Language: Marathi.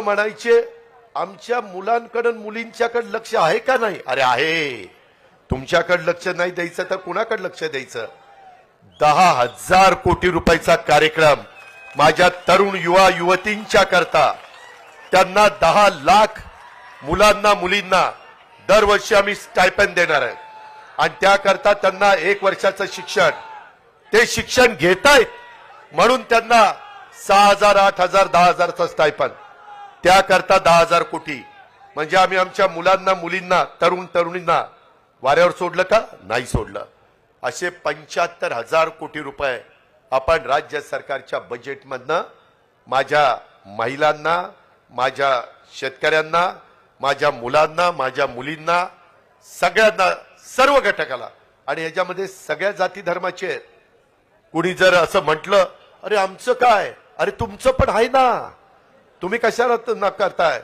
म्हणायचे आमच्या मुलांकडून मुलींच्याकडे लक्ष आहे का नाही? अरे आहे. तुमच्याकडे लक्ष नाही द्यायचं तर कुणाकडे लक्ष द्यायचं? दहा हजार कोटी रुपयाचा कार्यक्रम माझ्या तरुण युवा युवतींच्या करता. त्यांना दहा लाख मुलांना मुलींना दरवर्षी आम्ही स्टायपन देणार आहे. आणि त्याकरता त्यांना एक वर्षाचं शिक्षण. ते शिक्षण घेतायत म्हणून त्यांना सहा हजार आठ हजार दहा हजारचं स्टायपन त्याकरता दहा हजार कोटी. म्हणजे आम्ही आमच्या मुलांना मुलींना तरुण तरुणींना वाऱ्यावर सोडलं का? नाही सोडलं. असे पंच्याहत्तर हजार कोटी रुपये आपण राज्य सरकारच्या बजेटमधनं माझ्या महिलांना माझ्या शेतकऱ्यांना माझ्या मुलांना माझ्या मुलींना सगळ्यांना सर्व घटकाला. आणि याच्यामध्ये सगळ्या जाती धर्माचे आहेत. कुणी जर असं म्हटलं अरे आमचं काय? अरे तुमचं पण आहे ना. तुम्ही कशाला न करताय